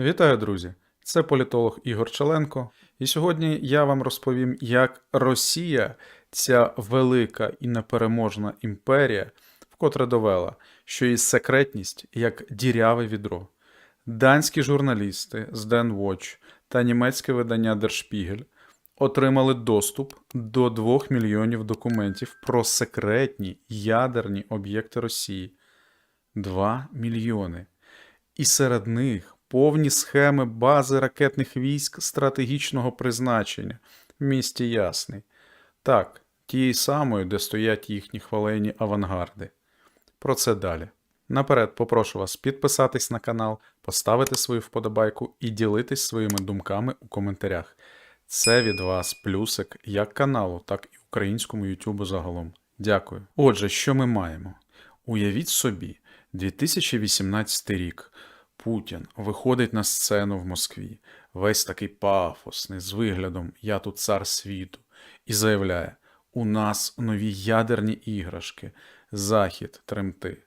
Вітаю, друзі! Це політолог Ігор Челенко. І сьогодні я вам розповім, як Росія, ця велика і непереможна імперія, вкотре довела, що її секретність як діряве відро. Данські журналісти з Den Watch та німецьке видання Der Spiegel отримали доступ до 2 мільйонів документів про секретні ядерні об'єкти Росії. 2 мільйони. І серед них повні схеми бази ракетних військ стратегічного призначення в місті Ясний. Так, тієї самої, де стоять їхні хвалені авангарди. Про це далі. Наперед попрошу вас підписатись на канал, поставити свою вподобайку і ділитись своїми думками у коментарях. Це від вас плюсик як каналу, так і українському Ютубу загалом. Дякую. Отже, що ми маємо? Уявіть собі, 2018 рік. Путін виходить на сцену в Москві, весь такий пафосний, з виглядом Я тут цар світу, і заявляє: У нас нові ядерні іграшки, Захід тремти.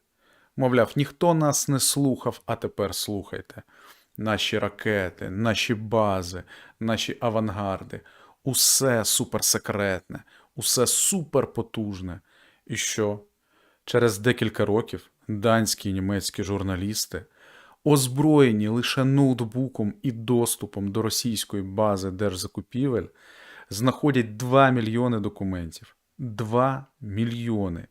Мовляв, ніхто нас не слухав, а тепер слухайте. Наші ракети, наші бази, наші авангарди, усе суперсекретне, усе суперпотужне. І що? Через декілька років данські і німецькі журналісти, озброєні лише ноутбуком і доступом до російської бази держзакупівель, знаходять 2 мільйони документів. 2 мільйони.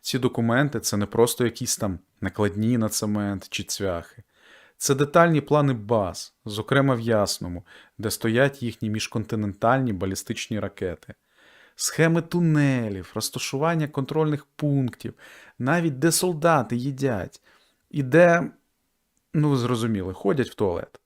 Ці документи це не просто якісь там накладні на цемент чи цвяхи. Це детальні плани баз, зокрема в Ясному, де стоять їхні міжконтинентальні балістичні ракети, схеми тунелів, розташування контрольних пунктів, навіть де солдати їдять, і де, ну ви зрозуміли, ходять в туалет.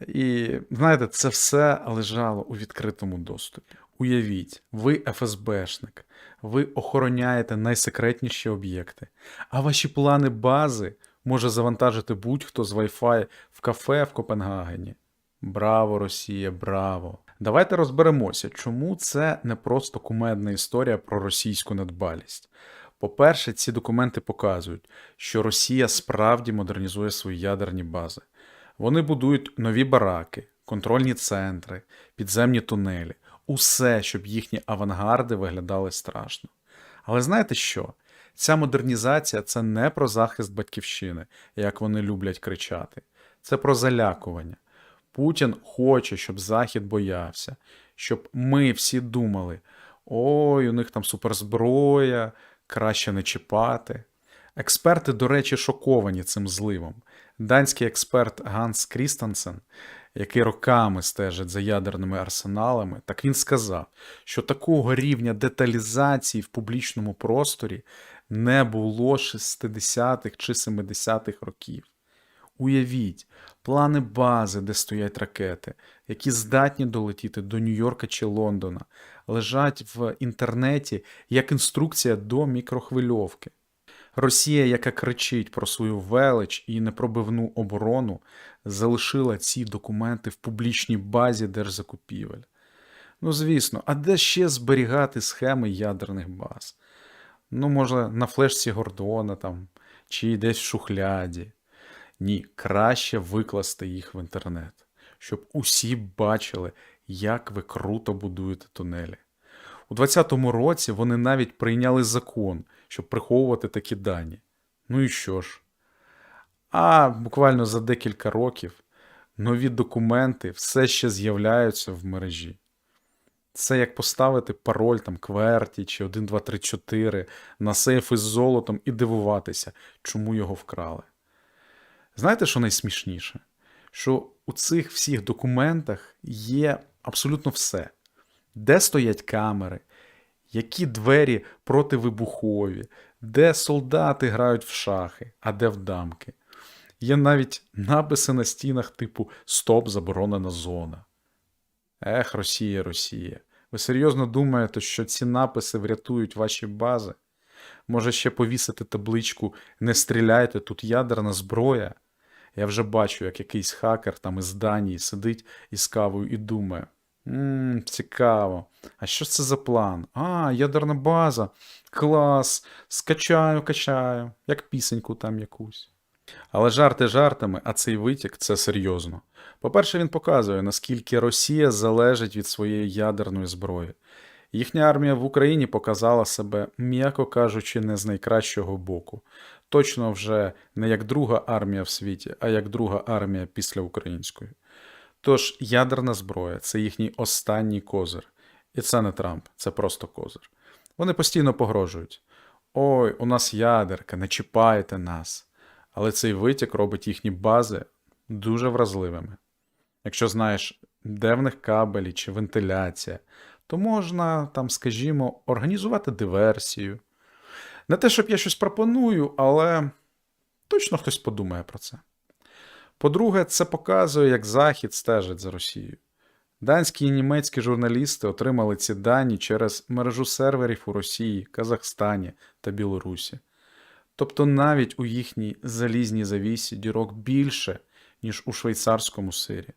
І знаєте, це все лежало у відкритому доступі. Уявіть, ви ФСБшник, ви охороняєте найсекретніші об'єкти, а ваші плани бази може завантажити будь-хто з Wi-Fi в кафе в Копенгагені. Браво, Росія, браво! Давайте розберемося, чому це не просто кумедна історія про російську недбалість. По-перше, ці документи показують, що Росія справді модернізує свої ядерні бази. Вони будують нові бараки, контрольні центри, підземні тунелі, усе, щоб їхні авангарди виглядали страшно. Але знаєте що? Ця модернізація це не про захист батьківщини, як вони люблять кричати. Це про залякування. Путін хоче, щоб Захід боявся, щоб ми всі думали: ой, у них там суперзброя, краще не чіпати. Експерти, до речі, шоковані цим зливом. Данський експерт Ганс Крістансен, який роками стежить за ядерними арсеналами, так він сказав, що такого рівня деталізації в публічному просторі не було 60-х чи 70-х років. Уявіть, плани бази, де стоять ракети, які здатні долетіти до Нью-Йорка чи Лондона, лежать в інтернеті як інструкція до мікрохвильовки. Росія, яка кричить про свою велич і непробивну оборону, залишила ці документи в публічній базі держзакупівель. Ну, звісно, а де ще зберігати схеми ядерних баз? Ну, може, на флешці Гордона там, чи десь в шухляді. Ні, краще викласти їх в інтернет, щоб усі бачили, як ви круто будуєте тунелі. У 2020 році вони навіть прийняли закон, щоб приховувати такі дані. Ну і що ж? А буквально за декілька років нові документи все ще з'являються в мережі. Це як поставити пароль там QWERTY чи 1234 на сейф із золотом і дивуватися, чому його вкрали. Знаєте, що найсмішніше? Що у цих всіх документах є абсолютно все. Де стоять камери, які двері противибухові, де солдати грають в шахи, а де в дамки. Є навіть написи на стінах типу Стоп, заборонена зона. Ех, Росія, Росія. Ви серйозно думаєте, що ці написи врятують ваші бази? Може ще повісити табличку Не стріляйте, тут ядерна зброя? Я вже бачу, як якийсь хакер там із Данії сидить із кавою і думає. Ммм, цікаво. А що це за план? А, ядерна база. Клас. Скачаю, качаю, як пісеньку там якусь. Але жарти жартами, а цей витік це серйозно. По-перше, він показує, наскільки Росія залежить від своєї ядерної зброї. Їхня армія в Україні показала себе, м'яко кажучи, не з найкращого боку. Точно вже не як друга армія в світі, а як друга армія після української. Тож ядерна зброя це їхній останній козир. І це не Трамп, це просто козир. Вони постійно погрожують: Ой, у нас ядерка, не чіпайте нас. Але цей витік робить їхні бази дуже вразливими. Якщо знаєш, де в них кабелі чи вентиляція, то можна там, скажімо, організувати диверсію. Не те, щоб я щось пропоную, але точно хтось подумає про це. По-друге, це показує, як Захід стежить за Росією. Данські і німецькі журналісти отримали ці дані через мережу серверів у Росії, Казахстані та Білорусі. Тобто навіть у їхній залізній завісі дірок більше, ніж у швейцарському сирі.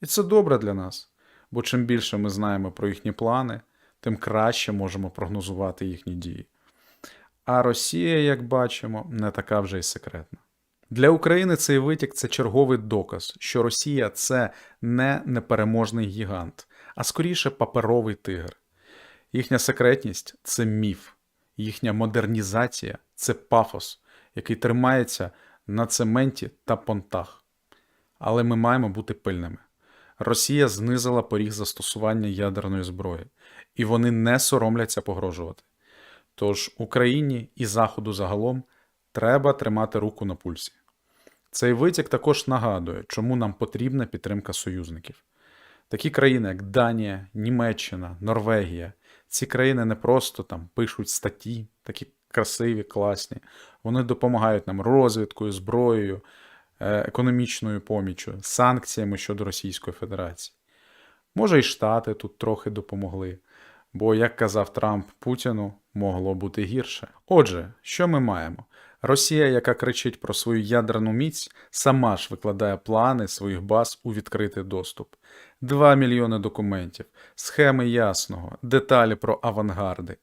І це добре для нас, бо чим більше ми знаємо про їхні плани, тим краще можемо прогнозувати їхні дії. А Росія, як бачимо, не така вже й секретна. Для України цей витік це черговий доказ, що Росія це не непереможний гігант, а скоріше паперовий тигр. Їхня секретність це міф, їхня модернізація це пафос, який тримається на цементі та понтах. Але ми маємо бути пильними. Росія знизила поріг застосування ядерної зброї, і вони не соромляться погрожувати. Тож Україні і Заходу загалом треба тримати руку на пульсі. Цей витік також нагадує, чому нам потрібна підтримка союзників. Такі країни, як Данія, Німеччина, Норвегія, ці країни не просто там пишуть статті, такі красиві, класні. Вони допомагають нам розвідкою, зброєю, е, економічною поміччю, санкціями щодо Російської Федерації. Може, і Штати тут трохи допомогли. Бо, як казав Трамп Путіну, могло бути гірше. Отже, що ми маємо? Росія, яка кричить про свою ядерну міць, сама ж викладає плани своїх баз у відкритий доступ. Два мільйони документів, схеми ясного, деталі про авангарди.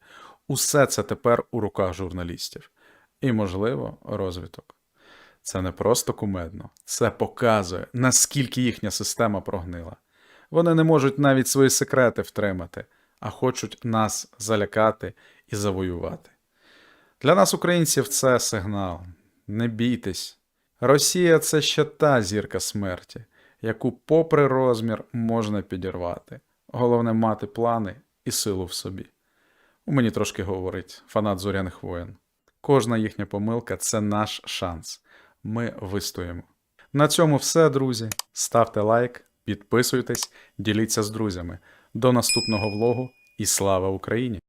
Усе це тепер у руках журналістів. І, можливо, розвиток. Це не просто кумедно, це показує, наскільки їхня система прогнила. Вони не можуть навіть свої секрети втримати, а хочуть нас залякати і завоювати. Для нас, українців, це сигнал. Не бійтесь. Росія це ще та зірка смерті, яку, попри розмір, можна підірвати. Головне мати плани і силу в собі. У мені трошки говорить фанат зоряних воєн. Кожна їхня помилка це наш шанс. Ми вистоїмо. На цьому все, друзі. Ставте лайк, підписуйтесь, діліться з друзями. До наступного влогу і слава Україні!